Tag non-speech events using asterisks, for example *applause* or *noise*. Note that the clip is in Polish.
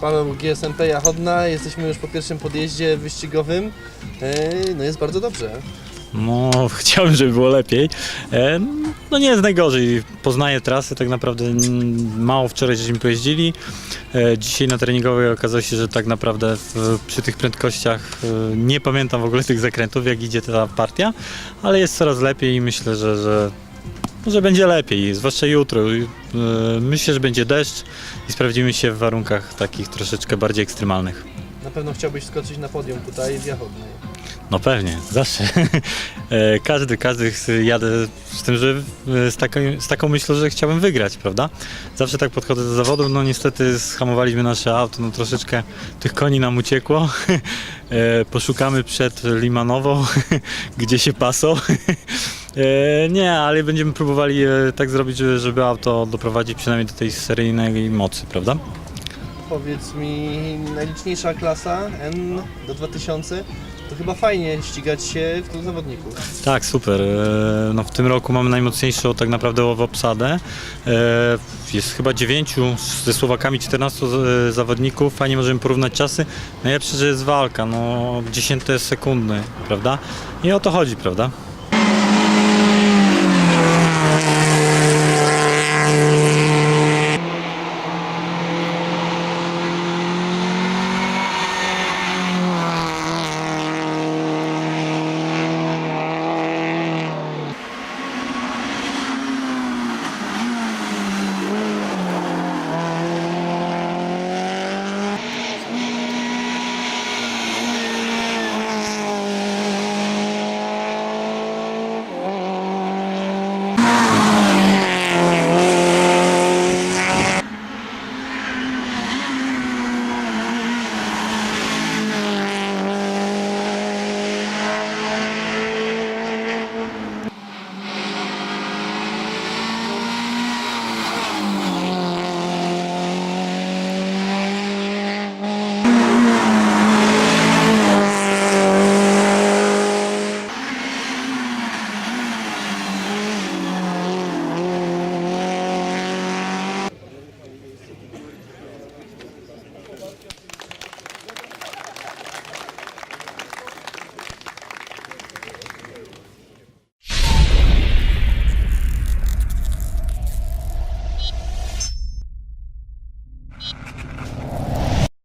Paweł GSMP Jachodna, jesteśmy już po pierwszym podjeździe wyścigowym. No jest bardzo dobrze. No, *laughs* chciałbym, żeby było lepiej. No nie jest najgorzej. Poznaję trasy, tak naprawdę mało wczoraj żeśmy pojeździli. E, Dzisiaj na treningowej okazało się, że tak naprawdę w, przy tych prędkościach e, nie pamiętam w ogóle tych zakrętów, jak idzie ta partia, ale jest coraz lepiej i myślę, że, że, że będzie lepiej, zwłaszcza jutro. E, Myślę, że będzie deszcz i sprawdzimy się w warunkach takich troszeczkę bardziej ekstremalnych. Na pewno chciałbyś skoczyć na podium tutaj w Jachodnej. No pewnie, zawsze. *laughs* E, Każdy, każdy jadę z tym, że e, z taką, z taką myślą, że chciałbym wygrać, prawda? Zawsze tak podchodzę do zawodu, no niestety schamowaliśmy nasze auto, no troszeczkę tych koni nam uciekło. *laughs* E, Poszukamy przed Limanową, *laughs* gdzie się pasą. E, Nie, ale będziemy próbowali e, tak zrobić, żeby- żeby auto doprowadzić przynajmniej do tej seryjnej mocy, prawda? Powiedz mi, najliczniejsza klasa N do 2000, to chyba fajnie ścigać się w tym zawodników. Tak, super. E, No, w tym roku mamy najmocniejszą tak naprawdę obsadę. E, Jest chyba 9 ze Słowakami 14 z- zawodników. Fajnie możemy porównać czasy. Najlepsze, że jest walka, no dziesięte sekundy, prawda? I o to chodzi, prawda?